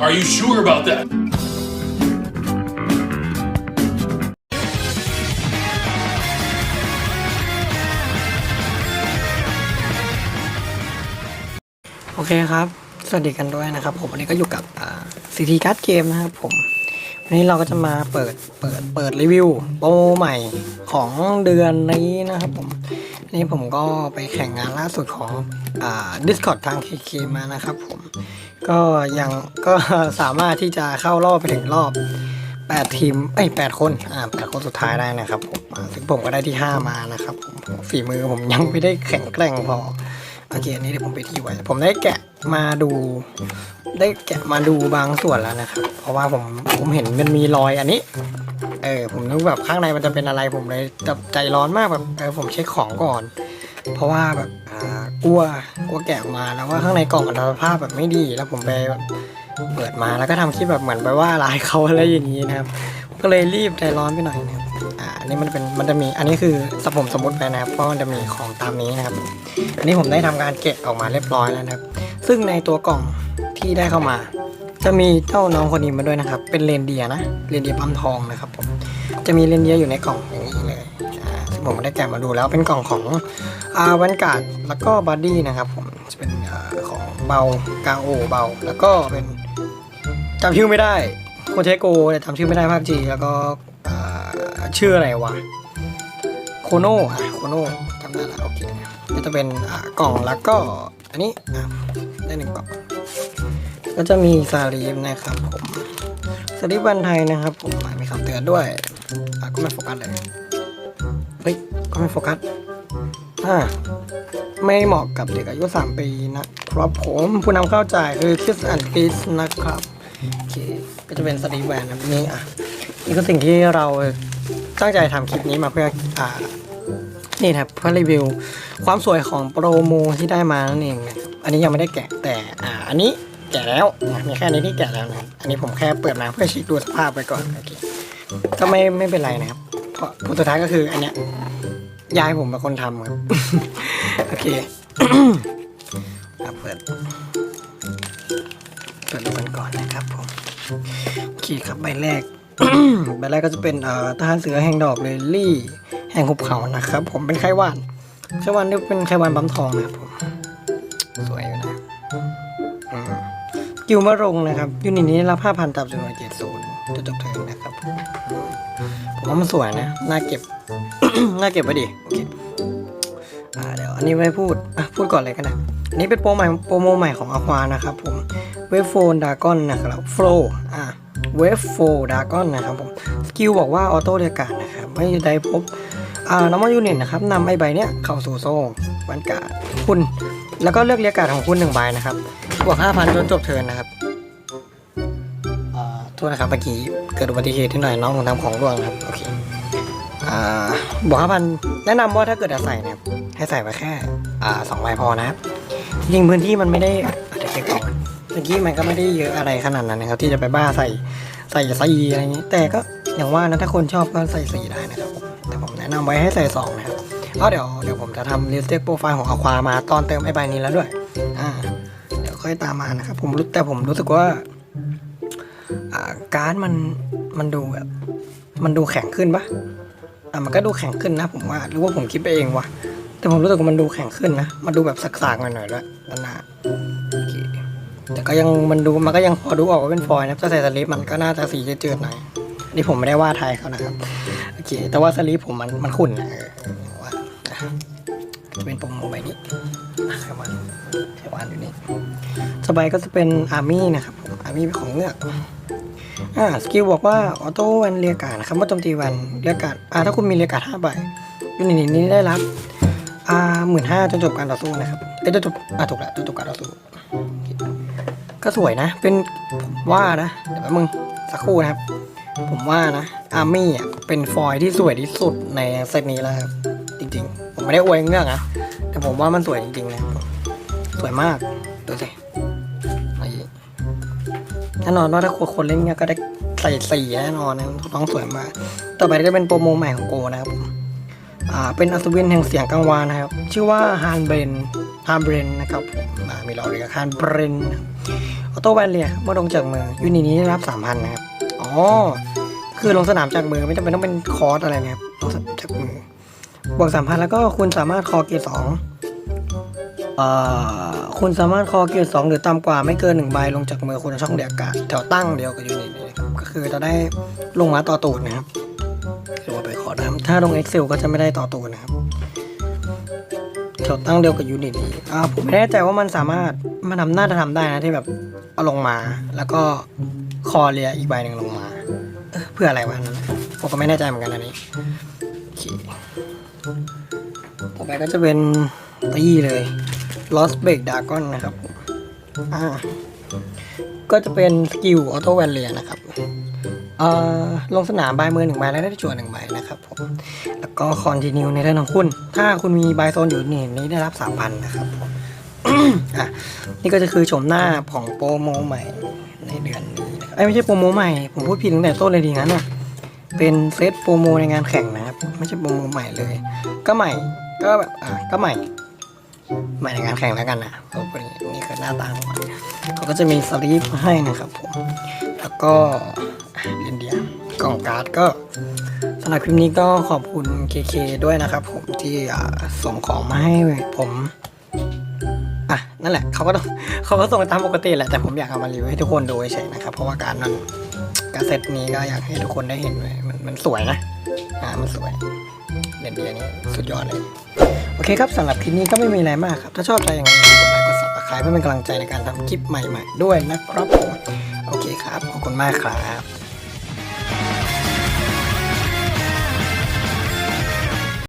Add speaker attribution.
Speaker 1: Are you sure about that?
Speaker 2: โอเคครับ สวัสดีกันด้วยนะครับ ผมวันนี้ก็อยู่กับซีทีการ์ดเกมนะครับผม วันนี้เราก็จะมาเปิดเปิดเปิดรีวิวโปรใหม่ของเดือนนี้นะครับผมนนี้ผมก็ไปแข่งงานล่าสุดของอ่า Discord ทาง KK มานะครับผม ก็ยังก็สามารถที่จะเข้ารอบไปถึงรอบ 8 ทีมเอ้ย8คนอ่า8คนสุดท้ายได้นะครับผมซึ่งผมก็ได้ที่ 5 มานะครับผมฝีมือผมยังไม่ได้แข็งแกร่งพอโอเคอันนี้เดี๋ยวผมไปที่ไว้ผมได้แกะ มาดูได้แกะมาดูบางส่วนแล้วนะครับ เพราะว่าผมผมเห็นมันมีรอยอันนี้ เออผมนึกแบบข้างในมันจะเป็นอะไรผมเลยแบบใจร้อนมากแบบเออผมเช็คของก่อน เพราะว่าแบบอ่ากลัวกลัวแกะออกมาแล้วว่าข้างในกล่องมันสภาพแบบไม่ดีแล้วผมไปแบบเปิดมาแล้วก็ทำคลิปแบบเหมือนไปว่าร้ายเขาอะไรอย่างนี้นะครับ ก็เลยรีบใจร้อนไปหน่อยนะครับอ่าอันนี้มันเป็นมันจะมีอันนี้คือสมผมสมมติไปนะครับเพราะมันจะมีของตามนี้นะครับ อันนี้ผมได้ทำการเกะออกมาเรียบร้อยแล้วนะครับ ซึ่งในตัวกล่องที่ได้เข้ามา จะมีเจ้าน้องคนนี้มาด้วยนะครับ เป็นเรนเดียนะเรนเดียปั๊มทองนะครับผมจะมีเรนเดียอยู่ในกล่องอย่างนี้เลยซึ่งผมได้แกะมาดูแล้วเป็นกล่องของอาวันการ์ดแล้วก็บัดดี้นะครับผมจะเป็นอของเบากาโอเบา แล้วก็เป็นจำชื่อไม่ได้โคเทโกแต่จำชื่อไม่ได้ภาคจีแล้วก็ชื่ออะไรวะโคโน่อะโคโน่จำได้ละโอเคก็จะเป็นกล่องแล้วก็อันนี้ ได้หนึ่งกล่องก็จะมีสลีฟนะครับผมสลีฟวันไทยนะครับ ผมมีคำเตือนด้วยอะก็ไม่โฟกัสเลยเฮ้ยก็ไม่โฟกัสอ่าไม่เหมาะกับเด็กอายุ 3 ปีนะครับผมผู้นำเข้าจ่ายคือคิสแอนคิสนะครับโอเคก็จะเป็นสลีแวนแบบนี้อะนี่ก็สิ่งที่เราตั้งใจทำคลิปนี้มาเพื่ออ่านี่นะครับเพื่อรีวิวความสวยของโปรโมที่ได้มานั่นเองนะครับ อันนี้ยังไม่ได้แกะแต่อ่าอันนี้แกะแล้วนะมีแค่นี้ที่แกะแล้วนะครับอันนี้ผมแค่เปิดมาเพื่อเช็คดูสภาพไปก่อนโอเคก็ไม่ไม่เป็นไรนะครับ เพราะผลสุดท้ายก็คืออันเนี้ยยายผมเป็นคนทำครับโอเคเปิดเปิดดูกันก่อนนะครับผมโอเคครับใบแรกใบแรกก็จะเป็นเอ่อทหารเสือแห่งดอกเลลี่ แห่งหุบเขานะครับ ผมเป็นไข้หวานไข้หวานนี่เป็นไข้หวานปั๊มทองนะครับผม สวยอยู่นะกิวมะรงนะครับยูนิตนี้รับห้าพันตามจำนวนเจ็ดศูนย์จะจบเทิร์นนะครับผมผมว่ามันสวยนะน่าเก็บ น่าเก็บไปดิโอเคอ่าเดี๋ยวอันนี้ไม่พูดอะพูดก่อนเลยกันนะอันนี้เป็นโปรใหม่โปรโมใหม่ของอควานะครับผมเวฟโฟนดากอนนะครับโฟลอะเวฟโฟดากอนนะครับผมสกิลบอกว่าออโต้เรียกการนะครับไม่ได้พบอ่าน้องมายูนิตนะครับนำไอใบเนี้ยเข้าสู่โซ่วันการ์ดคุณ แล้วก็เลือกเรียกการ์ดของคุณหนึ่งใบนะครับ บวกห้าพันจนจบเทิร์นนะครับโทษนะครับเมื่อกี้เกิดอุบัติเหตุที่หน่อยน้องผมทำของร่วงครับ โอเคอบวกห้าพันแนะนำว่าถ้าเกิดจะใส่เนี่ยให้ใส่ไปแค่อ่าสองใบพอนะครับ จริงพื้นที่มันไม่ได้อาจจะเก็บก่อนเมื่อกี้มันก็ไม่ได้เยอะอะไรขนาดนั้นนะครับ ที่จะไปบ้าใส่ใส่สีอะไรอย่างนี้ แต่ก็อย่างว่านะถ้าคนชอบก็ใส่สีได้นะครับ แต่ผมแนะนำไว้ให้ใส่สองนะครับ เพราะเดี๋ยวเดี๋ยวผมจะทำลิสต์โปรไฟล์ของอความาตอนเติมไอ้ใบนี้แล้วด้วย อ่า เดี๋ยวค่อยตามมานะครับ ผมรู้แต่ผมรู้สึกว่า อ่า การ์ดมันมันดูแบบ มันดูแข็งขึ้นปะอ่ามันก็ดูแข็งขึ้นนะ ผมว่า หรือว่าผมคิดไปเองวะ แต่ผมรู้สึกว่ามันดูแข็งขึ้นนะ มันดูแบบสักๆหน่อยๆด้วยด้านหน้าโอเคแต่ก็ยังมันดูมันก็ยังพอดูออกว่าเป็นฟอยล์นะถ้าใส่สลิปมันก็น่าจะสีเจืดๆหน่อยนี่ผมไม่ได้ว่าไทยเขานะครับ โอเค แต่ว่าสลีปผมมันมันขุ่นนะ จะเป็นปรโมใบนี้อะแค่วันแค่วันอยู่นี่สบายก็จะเป็นอาร์มี่นะครับอาร์มี่เป็นของเงือกอ่าสกิลบอกว่าออโต้วันเรียกการดนะครับเมื่อโจมตีวันเรียกการดอ่าถ้าคุณมีเรียกการดห้าใบยูนิตนี้ได้รับอ่าหมื่นห้าจนจบการต่อสู้นะครับเอ้ยจนจบอ่าถูกแล้วจนจบการต่อสู้ก็สวยนะ เป็นผมว่านะเดี๋ยวมึงสักครู่นะครับ ผมว่านะอาร์มี่อะเป็นฟอยที่สวยที่สุดในเซตนี้แล้วครับจริงๆ ไม่ได้อวยเงือกนะแต่ผมว่ามันสวยจริงๆนะสวยมากดูสิแน่นอนว่าถ้าคนเล่นเงือกก็ได้ใส่สีแน่นอนนะน้องสวยมาก ต่อไปก็เป็นโปรโมใหม่ของโกนะครับผมอ่าเป็นอัศวินแห่งเสียงกลางวานนะครับ ชื่อว่าฮานเบนฮาร์เบรนนะครับผมามีล้อเรือคานเบรนออโต้แวนเลียเมื่อลงจากมือยูนิตนี้ได้รับ3,000นะครับอ๋อคือลงสนามจากมือไม่จำเป็นต้องเป็นคอร์สอะไรนะครับลงจากมือ บวก3,000แล้วก็คุณสามารถคอเกียร์สองคุณสามารถคอเกียร์สองหรือต่ำกว่าไม่เกินหนึ่งใบลงจากมือคุณช่องเดียวกันแถวตั้งเดียวกับยูนิตนะครับก็คือจะได้ลงมาต่อตูดนะครับหรือว่าไปขอนะครับถ้าลง Excel ก็จะไม่ได้ต่อตัวนะครับแถวตั้งเดียวกับยูนิตนี้อ่าผมไม่แน่ใจว่ามันสามารถมันทำหน่าจะทำได้นะที่แบบเอาลงมาแล้วก็คอเรียอีกใบหนึ่งลงมาเพื่ออะไรวะนั่นนะผมก็ไม่แน่ใจเหมือนกันอันนี้โอเค ต่อไปก็จะเป็นตีเลย Lost Break Dragon นะครับอ่าก็จะเป็นสกิลออโต้แวนเลียนะครับเอ่อลงสนามบายมือหนึ่งใบแล้วได้จั่วหนึ่งใบนะครับผมแล้วก็คอนติเนียในเรื่องของคุณ ถ้าคุณมีบายโซนอยู่นี่นี้ได้รับสามพันนะครับอะนี่ก็จะคือชมหน้าของโปรโมใหม่ในเดือนนี้นะครับเอ้ยไม่ใช่โปรโมใหม่ ผมพูดผิดตั้งแต่ต้นเลยดีงั้นน่ะเป็นเซตโปรโมในงานแข่งนะครับ ไม่ใช่โปรโมใหม่เลย ก็ใหม่ ก็แบบอะก็ใหม่ ใหม่ในงานแข่งแล้วกันนะก็เป็นอย่างนี้นี่คือหน้าตาของมันเขาก็จะมีสลีปให้นะครับผม แล้วก็เรนเดียกล่องการ์ดก็สำหรับคลิปนี้ก็ขอบคุณ KK ด้วยนะครับผมที่ส่งของมาให้ผมอะนั่นแหละเขาก็ต้องเขาก็ส่งตามปกติแหละแต่ผมอยากเอามารีวิวให้ทุกคนดูเฉยๆนะครับเพราะว่าการนั้นการเซตนี้ก็อยากให้ทุกคนได้เห็นเลยมันมันสวยนะ อ่ามันสวยเรนเดียร์นี้สุดยอดเลย โอเคครับสำหรับคลิปนี้ก็ไม่มีอะไรมากครับ ถ้าชอบใจยังไงกดไลค์กดซับสไครป์เพื่อเป็นกำลังใจในการทำคลิปใหม่ๆด้วยนะครับผมโอเคครับ ขอบคุณมากครับ